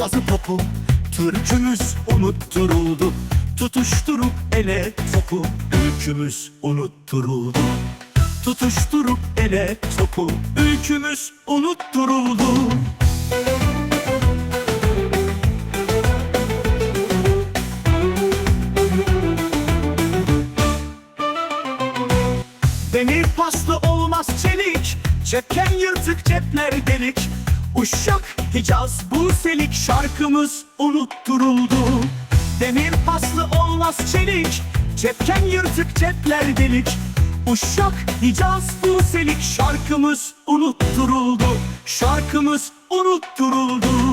yazı topu Türkümüz unutturuldu. Tutuşturup ele topu Ülkümüz unutturuldu. Tutuşturup ele topu Ülkümüz unutturuldu. Demir paslı olmaz çelik Cepken yırtık cepler delik Uşak, Hicaz, Buselik şarkımız unutturuldu. Demir paslı olmaz çelik Cepken yırtık cepler delik. Uşak, Hicaz, Buselik şarkımız unutturuldu. Şarkımız unutturuldu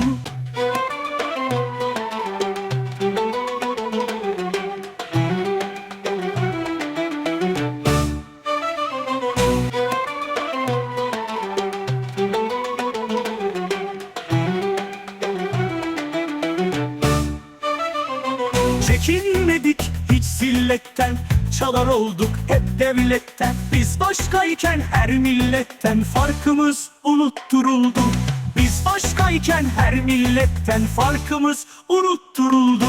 Çekinmedik hiç zilletten Çalar olduk hep devletten. Biz başkayken her milletten Farkımız unutturuldu. Biz başkayken her milletten Farkımız unutturuldu.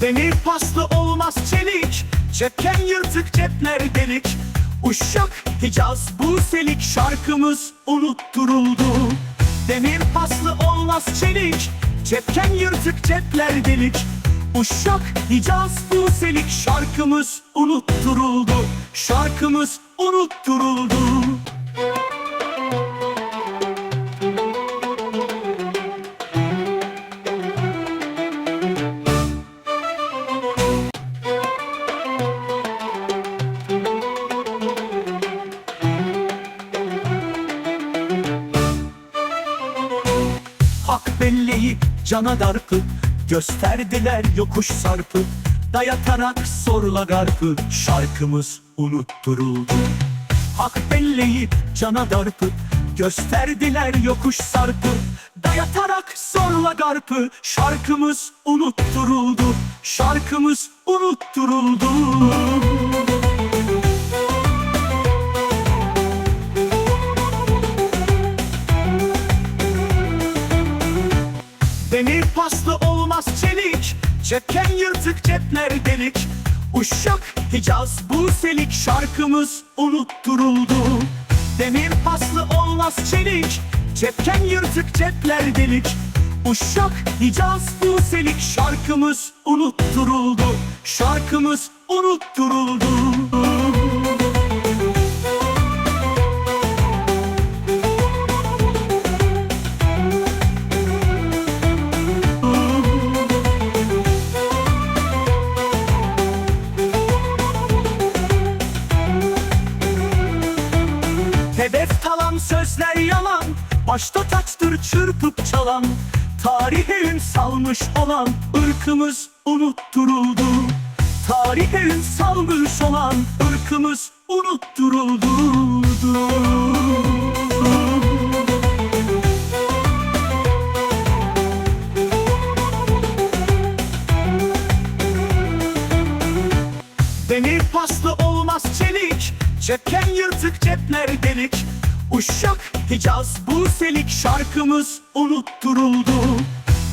Demir paslı olmaz çelik. Cepken yırtık cepler delik Uşak, Hicaz, Buselik şarkımız unutturuldu. Demir paslı olmaz çelik Cepken yırtık cepler delik. Uşak, Hicaz, Buselik şarkımız unutturuldu. Şarkımız unutturuldu cana darpı Gösterdiler yokuş sarpı Dayatarak sorla garpı Şarkımız unutturuldu. Hak belleyip cana darpı Gösterdiler yokuş sarpı Dayatarak sorla garpı Şarkımız unutturuldu Şarkımız unutturuldu Demir paslı olmaz çelik. Cepken yırtık cepler delik. Uşak, Hicaz, Buselik şarkımız unutturuldu. Demir paslı olmaz çelik. Cepken yırtık cepler delik. Uşak, Hicaz, Buselik şarkımız unutturuldu. Şarkımız unutturuldu sözler yalan. Başta taçtır çırpıp çalan Tarihe ün salmış olan ırkımız unutturuldu. Tarihe ün salmış olan ırkımız unutturuldu. Demir paslı olmaz çelik Cepken yırtık cepler delik Uşak, Hicaz, Buselik şarkımız unutturuldu.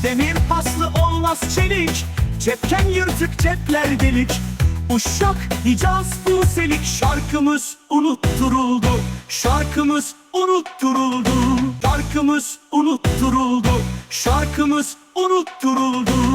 Demir paslı olmaz çelik Cepken yırtık cepler delik. Uşak, Hicaz, Buselik şarkımız unutturuldu. Şarkımız unutturuldu. Şarkımız unutturuldu. Şarkımız unutturuldu